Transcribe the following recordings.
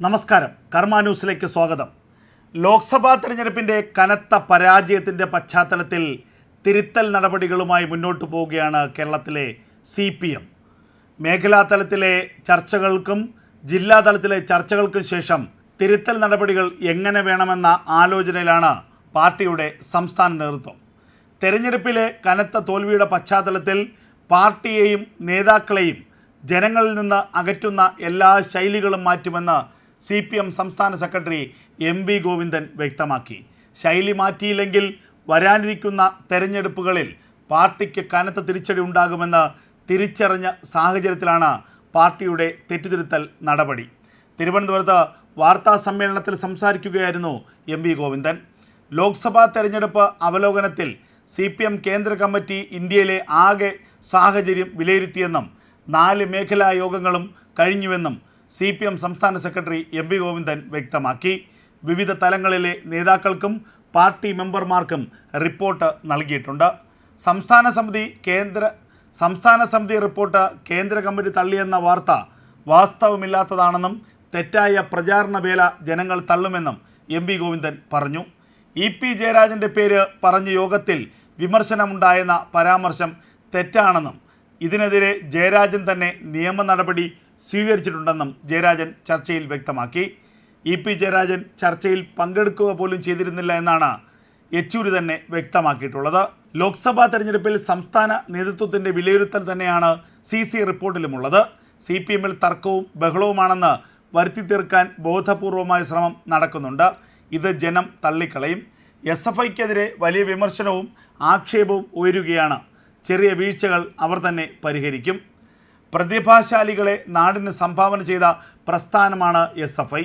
നമസ്കാരം. കർമ്മ ന്യൂസിലേക്ക് സ്വാഗതം. ലോക്സഭാ തെരഞ്ഞെടുപ്പിന്റെ കനത്ത പരാജയത്തിന്റെ പശ്ചാത്തലത്തിൽ തിരുത്തൽ നടപടികളുമായി മുന്നോട്ട് പോവുകയാണ് കേരളത്തിലെ സി പി എം. മേഖലാ തലത്തിലെ ചർച്ചകൾക്കും ജില്ലാ തലത്തിലെ ചർച്ചകൾക്കും ശേഷം തിരുത്തൽ നടപടികൾ എങ്ങനെ വേണമെന്ന ആലോചനയിലാണ് പാർട്ടിയുടെ സംസ്ഥാന നേതൃത്വം. തെരഞ്ഞെടുപ്പിലെ കനത്ത തോൽവിയുടെ പശ്ചാത്തലത്തിൽ പാർട്ടിയെയും നേതാക്കളെയും ജനങ്ങളിൽ നിന്ന് അകറ്റുന്ന എല്ലാ ശൈലികളും മാറ്റുമെന്ന് സി പി എം സംസ്ഥാന സെക്രട്ടറി എം വി ഗോവിന്ദൻ വ്യക്തമാക്കി. ശൈലി മാറ്റിയില്ലെങ്കിൽ വരാനിരിക്കുന്ന തെരഞ്ഞെടുപ്പുകളിൽ പാർട്ടിക്ക് കനത്ത തിരിച്ചടി ഉണ്ടാകുമെന്ന് തിരിച്ചറിഞ്ഞ സാഹചര്യത്തിലാണ് പാർട്ടിയുടെ തെറ്റുതിരുത്തൽ നടപടി. തിരുവനന്തപുരത്ത് വാർത്താ സമ്മേളനത്തിൽ സംസാരിക്കുകയായിരുന്നു എം വി ഗോവിന്ദൻ. ലോക്സഭാ തെരഞ്ഞെടുപ്പ് അവലോകനത്തിൽ സി പി എം കേന്ദ്ര കമ്മിറ്റി ഇന്ത്യയിലെ ആകെ സാഹചര്യം വിലയിരുത്തിയെന്നും നാല് മേഖലാ യോഗങ്ങളും കഴിഞ്ഞുവെന്നും സി പി എം സംസ്ഥാന സെക്രട്ടറി എം വി ഗോവിന്ദൻ വ്യക്തമാക്കി. വിവിധ തലങ്ങളിലെ നേതാക്കൾക്കും പാർട്ടി മെമ്പർമാർക്കും റിപ്പോർട്ട് നൽകിയിട്ടുണ്ട്. സംസ്ഥാന സമിതി കേന്ദ്ര സംസ്ഥാന സമിതി റിപ്പോർട്ട് കേന്ദ്ര കമ്മിറ്റി തള്ളിയെന്ന വാർത്ത വാസ്തവമില്ലാത്തതാണെന്നും തെറ്റായ പ്രചാരണ വേല ജനങ്ങൾ തള്ളുമെന്നും എം വി ഗോവിന്ദൻ പറഞ്ഞു. ഇ പി ജയരാജന്റെ പേര് പറഞ്ഞ യോഗത്തിൽ വിമർശനമുണ്ടായെന്ന പരാമർശം തെറ്റാണെന്നും ഇതിനെതിരെ ജയരാജൻ തന്നെ നിയമ നടപടി സ്വീകരിച്ചിട്ടുണ്ടെന്നും ജയരാജൻ ചർച്ചയിൽ വ്യക്തമാക്കി. ഇ പി ജയരാജൻ ചർച്ചയിൽ പങ്കെടുക്കുക പോലും ചെയ്തിരുന്നില്ല എന്നാണ് യെച്ചൂരി തന്നെ വ്യക്തമാക്കിയിട്ടുള്ളത്. ലോക്സഭാ തെരഞ്ഞെടുപ്പിൽ സംസ്ഥാന നേതൃത്വത്തിന്റെ വിലയിരുത്തൽ തന്നെയാണ് സി സി റിപ്പോർട്ടിലുമുള്ളത്. സി പി എമ്മിൽ തർക്കവും ബഹളവുമാണെന്ന് വരുത്തി തീർക്കാൻ ബോധപൂർവമായ ശ്രമം നടക്കുന്നുണ്ട്. ഇത് ജനം തള്ളിക്കളയും. എസ് എഫ് ഐക്കെതിരെ വലിയ വിമർശനവും ആക്ഷേപവും ഉയരുകയാണ്. ചെറിയ വീഴ്ചകൾ അവർ തന്നെ പരിഹരിക്കും. പ്രതിഭാശാലികളെ നാടിന് സംഭാവന ചെയ്ത പ്രസ്ഥാനമാണ് S F I.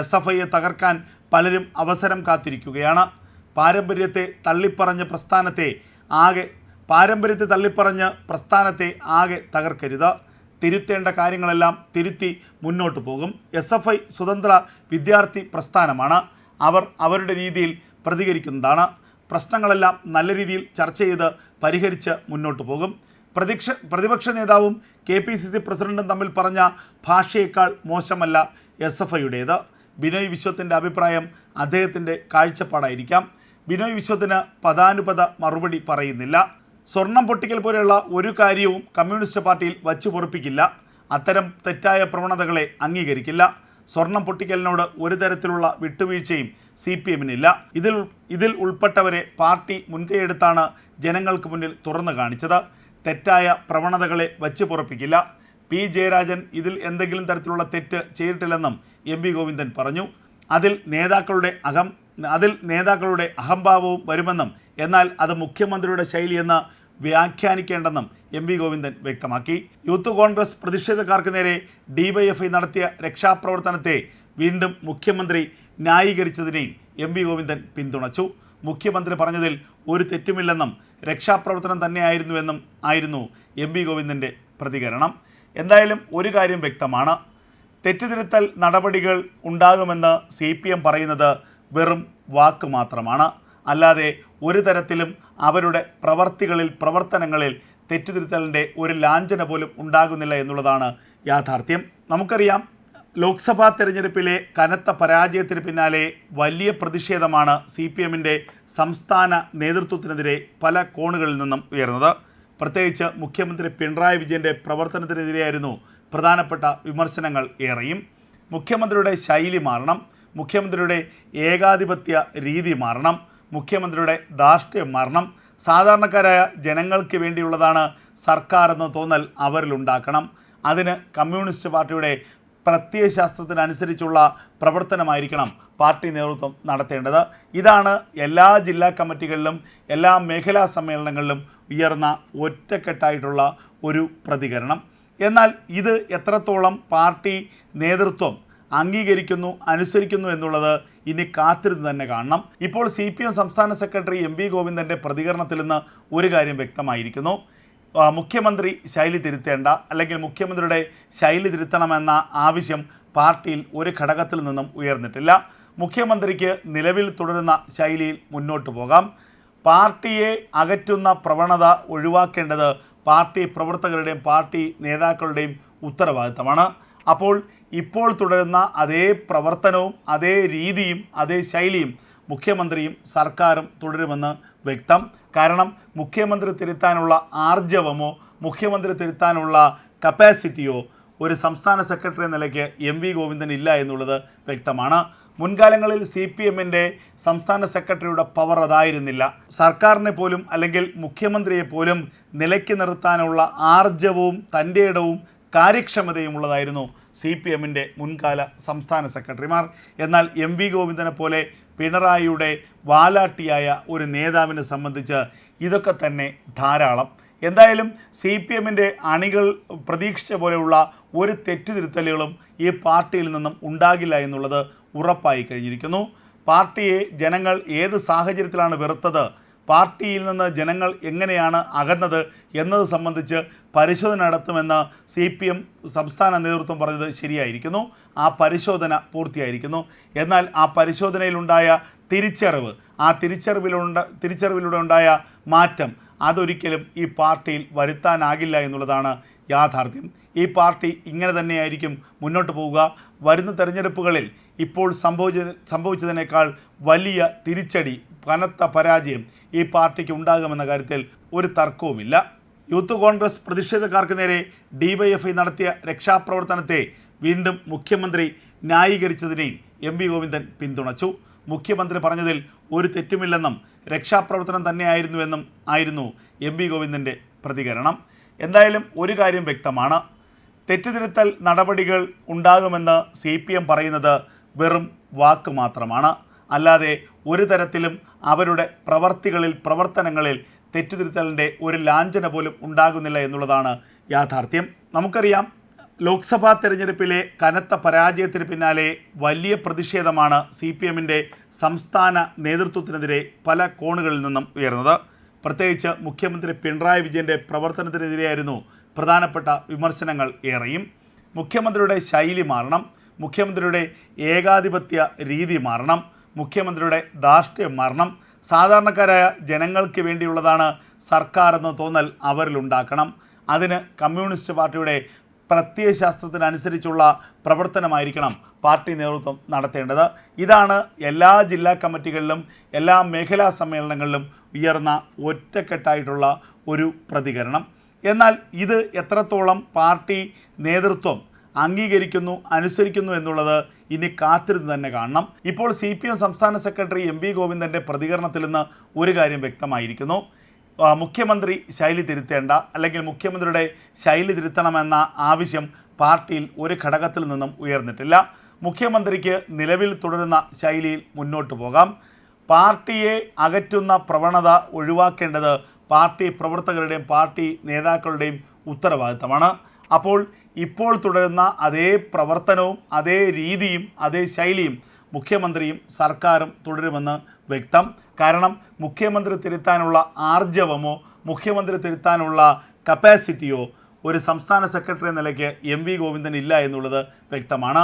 S F ഐയെ തകർക്കാൻ പലരും അവസരം കാത്തിരിക്കുകയാണ്. പാരമ്പര്യത്തെ തള്ളിപ്പറഞ്ഞ പ്രസ്ഥാനത്തെ ആകെ പാരമ്പര്യത്തെ തള്ളിപ്പറഞ്ഞ് പ്രസ്ഥാനത്തെ ആകെ തകർക്കരുത്. തിരുത്തേണ്ട കാര്യങ്ങളെല്ലാം തിരുത്തി മുന്നോട്ട് പോകും. എസ് എഫ് ഐ സ്വതന്ത്ര വിദ്യാർത്ഥി പ്രസ്ഥാനമാണ്. അവർ അവരുടെ രീതിയിൽ പ്രതികരിക്കുന്നതാണ്. പ്രശ്നങ്ങളെല്ലാം നല്ല രീതിയിൽ ചർച്ച ചെയ്ത് പരിഹരിച്ച് മുന്നോട്ട് പോകും. പ്രതിക്ഷ പ്രതിപക്ഷ നേതാവും കെ പി സി സി പ്രസിഡന്റും തമ്മിൽ പറഞ്ഞ ഭാഷയേക്കാൾ മോശമല്ല എസ് എഫ് ഐയുടേത്. ബിനോയ് വിശ്വത്തിന്റെ അഭിപ്രായം അദ്ദേഹത്തിന്റെ കാഴ്ചപ്പാടായിരിക്കാം. ബിനോയ് വിശ്വത്തിന് പദാനുപത മറുപടി പറയുന്നില്ല. സ്വർണം പൊട്ടിക്കൽ പോലെയുള്ള ഒരു കാര്യവും കമ്മ്യൂണിസ്റ്റ് പാർട്ടിയിൽ വച്ചു പൊറുപ്പിക്കില്ല. അത്തരം തെറ്റായ പ്രവണതകളെ അംഗീകരിക്കില്ല. സ്വർണം പൊട്ടിക്കലിനോട് ഒരു തരത്തിലുള്ള വിട്ടുവീഴ്ചയും സി പി എമ്മിനില്ല. ഇതിൽ ഇതിൽ ഉൾപ്പെട്ടവരെ പാർട്ടി മുൻകൈയെടുത്താണ് ജനങ്ങൾക്ക് മുന്നിൽ തുറന്നു കാണിച്ചത്. തെറ്റായ പ്രവണതകളെ വച്ചു പുറപ്പിക്കില്ല. പി. ജയരാജൻ ഇതിൽ എന്തെങ്കിലും തരത്തിലുള്ള തെറ്റ് ചെയ്തിട്ടില്ലെന്നും എം. വി. ഗോവിന്ദൻ പറഞ്ഞു. അതിൽ നേതാക്കളുടെ അഹം അതിൽ നേതാക്കളുടെ അഹംഭാവവും വരുമെന്നും എന്നാൽ അത് മുഖ്യമന്ത്രിയുടെ ശൈലിയെന്ന് വ്യാഖ്യാനിക്കേണ്ടെന്നും എം. വി. ഗോവിന്ദൻ വ്യക്തമാക്കി. യൂത്ത് കോൺഗ്രസ് പ്രതിഷേധക്കാർക്ക് നേരെ ഡിവൈഎഫ്ഐ നടത്തിയ രക്ഷാപ്രവർത്തനത്തെ വീണ്ടും മുഖ്യമന്ത്രി ന്യായീകരിച്ചതിനെയും എം. വി. ഗോവിന്ദൻ പിന്തുണച്ചു. മുഖ്യമന്ത്രി പറഞ്ഞതിൽ ഒരു തെറ്റുമില്ലെന്നും രക്ഷാപ്രവർത്തനം തന്നെയായിരുന്നുവെന്നും ആയിരുന്നു എം വി ഗോവിന്ദന്റെ പ്രതികരണം. എന്തായാലും ഒരു കാര്യം വ്യക്തമാണ്. തെറ്റുതിരുത്തൽ നടപടികൾ ഉണ്ടാകുമെന്ന് സി പി എം പറയുന്നത് വെറും വാക്ക് മാത്രമാണ്. അല്ലാതെ ഒരു തരത്തിലും അവരുടെ പ്രവർത്തികളിൽ പ്രവർത്തനങ്ങളിൽ തെറ്റുതിരുത്തലിന്റെ ഒരു ലാഞ്ചന പോലും ഉണ്ടാകുന്നില്ല എന്നുള്ളതാണ് യാഥാർത്ഥ്യം. നമുക്കറിയാം ലോക്സഭാ തെരഞ്ഞെടുപ്പിലെ കനത്ത പരാജയത്തിന് പിന്നാലെ വലിയ പ്രതിഷേധമാണ് സി പി എമ്മിന്റെ സംസ്ഥാന നേതൃത്വത്തിനെതിരെ പല കോണുകളിൽ നിന്നും ഉയർന്നത്. പ്രത്യേകിച്ച് മുഖ്യമന്ത്രി പിണറായി വിജയന്റെ പ്രവർത്തനത്തിനെതിരെയായിരുന്നു പ്രധാനപ്പെട്ട വിമർശനങ്ങൾ ഏറെയും. മുഖ്യമന്ത്രിയുടെ ശൈലി മാറണം മുഖ്യമന്ത്രിയുടെ ഏകാധിപത്യ രീതി മാറണം മുഖ്യമന്ത്രിയുടെ ധാർഷ്ട്യം മാറണം സാധാരണക്കാരായ ജനങ്ങൾക്ക് വേണ്ടിയുള്ളതാണ് സർക്കാർ എന്ന തോന്നൽ അവരിലുണ്ടാക്കണം. അതിന് കമ്മ്യൂണിസ്റ്റ് പാർട്ടിയുടെ പ്രത്യയശാസ്ത്രത്തിനനുസരിച്ചുള്ള പ്രവർത്തനമായിരിക്കണം പാർട്ടി നേതൃത്വം നടത്തേണ്ടത്. ഇതാണ് എല്ലാ ജില്ലാ കമ്മിറ്റികളിലും എല്ലാ മേഖലാ സമ്മേളനങ്ങളിലും ഉയർന്ന ഒറ്റക്കെട്ടായിട്ടുള്ള ഒരു പ്രതികരണം. എന്നാൽ ഇത് എത്രത്തോളം പാർട്ടി നേതൃത്വം അംഗീകരിക്കുന്നു അനുസരിക്കുന്നു എന്നുള്ളത് ഇനി കാത്തിരുന്ന് തന്നെ കാണണം. ഇപ്പോൾ സി സംസ്ഥാന സെക്രട്ടറി എം ഗോവിന്ദന്റെ പ്രതികരണത്തിൽ നിന്ന് ഒരു കാര്യം വ്യക്തമായിരിക്കുന്നു. മുഖ്യമന്ത്രി ശൈലി തിരുത്തേണ്ട അല്ലെങ്കിൽ മുഖ്യമന്ത്രിയുടെ ശൈലി തിരുത്തണമെന്ന ആവശ്യം പാർട്ടിയിൽ ഒരു ഘടകത്തിൽ നിന്നും ഉയർന്നിട്ടില്ല. മുഖ്യമന്ത്രിക്ക് നിലവിൽ തുടരുന്ന ശൈലിയിൽ മുന്നോട്ട് പോകാം. പാർട്ടിയെ അകറ്റുന്ന പ്രവണത ഒഴിവാക്കേണ്ടത് പാർട്ടി പ്രവർത്തകരുടെയും പാർട്ടി നേതാക്കളുടെയും ഉത്തരവാദിത്തമാണ്. അപ്പോൾ ഇപ്പോൾ തുടരുന്ന അതേ പ്രവർത്തനവും അതേ രീതിയും അതേ ശൈലിയും മുഖ്യമന്ത്രിയും സർക്കാരും തുടരുമെന്ന് വ്യക്തം. കാരണം മുഖ്യമന്ത്രി തിരുത്താനുള്ള ആർജവമോ മുഖ്യമന്ത്രി തിരുത്താനുള്ള കപ്പാസിറ്റിയോ ഒരു സംസ്ഥാന സെക്രട്ടറി എന്ന നിലയ്ക്ക് എം വി ഗോവിന്ദൻ ഇല്ല എന്നുള്ളത് വ്യക്തമാണ്. മുൻകാലങ്ങളിൽ സി പി എമ്മിന്റെ സംസ്ഥാന സെക്രട്ടറിയുടെ പവർ അതായിരുന്നില്ല. സർക്കാരിനെ പോലും അല്ലെങ്കിൽ മുഖ്യമന്ത്രിയെ പോലും നിലയ്ക്ക് നിർത്താനുള്ള ആർജവവും തന്റെ ഇടവും കാര്യക്ഷമതയും ഉള്ളതായിരുന്നു സി പി എമ്മിന്റെ മുൻകാല സംസ്ഥാന സെക്രട്ടറിമാർ എന്നാൽ എം വി ഗോവിന്ദനെ പോലെ പിണറായിയുടെ വാലാട്ടിയായ ഒരു നേതാവിനെ സംബന്ധിച്ച് ഇതൊക്കെ തന്നെ ധാരാളം. എന്തായാലും സി പി എമ്മിന്റെ അണികൾ പ്രതീക്ഷിച്ച പോലെയുള്ള ഒരു തെറ്റുതിരുത്തലുകളും ഈ പാർട്ടിയിൽ നിന്നും ഉണ്ടാകില്ല എന്നുള്ളത് ഉറപ്പായി കഴിഞ്ഞിരിക്കുന്നു. പാർട്ടിയെ ജനങ്ങൾ ഏത് സാഹചര്യത്തിലാണ് വെറുത്തത് പാർട്ടിയിൽ നിന്ന് ജനങ്ങൾ എങ്ങനെയാണ് അകന്നത് എന്നത് സംബന്ധിച്ച് പരിശോധന നടത്തുമെന്ന് സി പി എം സംസ്ഥാന നേതൃത്വം പറഞ്ഞത് ശരിയായിരിക്കുന്നു. ആ പരിശോധന പൂർത്തിയായിരിക്കുന്നു. എന്നാൽ ആ പരിശോധനയിലുണ്ടായ തിരിച്ചറിവ് ആ തിരിച്ചറിവിലുണ്ട തിരിച്ചറിവിലൂടെ ഉണ്ടായ മാറ്റം അതൊരിക്കലും ഈ പാർട്ടിയിൽ വരുത്താനാകില്ല എന്നുള്ളതാണ് യാഥാർത്ഥ്യം. ഈ പാർട്ടി ഇങ്ങനെ തന്നെയായിരിക്കും മുന്നോട്ട് പോവുക. വരുന്ന തെരഞ്ഞെടുപ്പുകളിൽ ഇപ്പോൾ സംഭവിച്ച സംഭവിച്ചതിനേക്കാൾ വലിയ തിരിച്ചടി കനത്ത പരാജയം ഈ പാർട്ടിക്ക് ഉണ്ടാകുമെന്ന കാര്യത്തിൽ ഒരു തർക്കവുമില്ല. യൂത്ത് കോൺഗ്രസ് പ്രതിഷേധക്കാർക്ക് നേരെ ഡിവൈഎഫ്ഐ നടത്തിയ രക്ഷാപ്രവർത്തനത്തെ വീണ്ടും മുഖ്യമന്ത്രി ന്യായീകരിച്ചതിനെയും എം വി ഗോവിന്ദൻ പിന്തുണച്ചു. മുഖ്യമന്ത്രി പറഞ്ഞതിൽ ഒരു തെറ്റുമില്ലെന്നും രക്ഷാപ്രവർത്തനം തന്നെയായിരുന്നുവെന്നും ആയിരുന്നു എം വി ഗോവിന്ദന്റെ പ്രതികരണം. എന്തായാലും ഒരു കാര്യം വ്യക്തമാണ്. തെറ്റുതിരുത്തൽ നടപടികൾ ഉണ്ടാകുമെന്ന് സി പി എം പറയുന്നത് വെറും വാക്ക് മാത്രമാണ്. അല്ലാതെ ഒരു തരത്തിലും അവരുടെ പ്രവർത്തികളിൽ പ്രവർത്തനങ്ങളിൽ തെറ്റുതിരുത്തലിന്റെ ഒരു ലാഞ്ചന പോലും ഉണ്ടാകുന്നില്ല എന്നുള്ളതാണ് യാഥാർത്ഥ്യം. നമുക്കറിയാം ലോക്സഭാ തെരഞ്ഞെടുപ്പിലെ കനത്ത പരാജയത്തിന് പിന്നാലെ വലിയ പ്രതിഷേധമാണ് സി പി എമ്മിന്റെ സംസ്ഥാന നേതൃത്വത്തിനെതിരെ പല കോണുകളിൽ നിന്നും ഉയർന്നത്. പ്രത്യേകിച്ച് മുഖ്യമന്ത്രി പിണറായി വിജയന്റെ പ്രവർത്തനത്തിനെതിരെയായിരുന്നു പ്രധാനപ്പെട്ട വിമർശനങ്ങൾ ഏറെയും. മുഖ്യമന്ത്രിയുടെ ശൈലി മാറണം മുഖ്യമന്ത്രിയുടെ ഏകാധിപത്യ രീതി മാറണം മുഖ്യമന്ത്രിയുടെ ധാർഷ്ട്യം മാറണം. സാധാരണക്കാരായ ജനങ്ങൾക്ക് വേണ്ടിയുള്ളതാണ് സർക്കാർ എന്ന് തോന്നൽ അവരിലുണ്ടാക്കണം. അതിന് കമ്മ്യൂണിസ്റ്റ് പാർട്ടിയുടെ പ്രത്യയശാസ്ത്രത്തിനനുസരിച്ചുള്ള പ്രവർത്തനമായിരിക്കണം പാർട്ടി നേതൃത്വം നടത്തേണ്ടത്. ഇതാണ് എല്ലാ ജില്ലാ കമ്മിറ്റികളിലും എല്ലാ മേഖലാ സമ്മേളനങ്ങളിലും ഉയർന്ന ഒറ്റക്കെട്ടായിട്ടുള്ള ഒരു പ്രതികരണം. എന്നാൽ ഇത് എത്രത്തോളം പാർട്ടി നേതൃത്വം അംഗീകരിക്കുന്നു അനുസരിക്കുന്നു എന്നുള്ളത് ഇനി കാത്തിരുന്ന് തന്നെ കാണണം. ഇപ്പോൾ സി സംസ്ഥാന സെക്രട്ടറി എം ഗോവിന്ദന്റെ പ്രതികരണത്തിൽ നിന്ന് ഒരു കാര്യം വ്യക്തമായിരിക്കുന്നു. മുഖ്യമന്ത്രി ശൈലി തിരുത്തേണ്ട അല്ലെങ്കിൽ മുഖ്യമന്ത്രിയുടെ ശൈലി തിരുത്തണമെന്ന ആവശ്യം പാർട്ടിയിൽ ഒരു ഘടകത്തിൽ നിന്നും ഉയർന്നിട്ടില്ല. മുഖ്യമന്ത്രിക്ക് നിലവിൽ തുടരുന്ന ശൈലിയിൽ മുന്നോട്ട് പോകാം. പാർട്ടിയെ അകറ്റുന്ന പ്രവണത ഒഴിവാക്കേണ്ടത് പാർട്ടി പ്രവർത്തകരുടെയും പാർട്ടി നേതാക്കളുടെയും ഉത്തരവാദിത്തമാണ്. അപ്പോൾ ഇപ്പോൾ തുടരുന്ന അതേ പ്രവർത്തനവും അതേ രീതിയും അതേ ശൈലിയും മുഖ്യമന്ത്രിയും സർക്കാരും തുടരുമെന്ന് വ്യക്തം. കാരണം മുഖ്യമന്ത്രി തിരുത്താനുള്ള ആർജവമോ മുഖ്യമന്ത്രി തിരുത്താനുള്ള കപ്പാസിറ്റിയോ ഒരു സംസ്ഥാന സെക്രട്ടറി എന്ന നിലയ്ക്ക് എം വി ഗോവിന്ദൻ ഇല്ല എന്നുള്ളത് വ്യക്തമാണ്.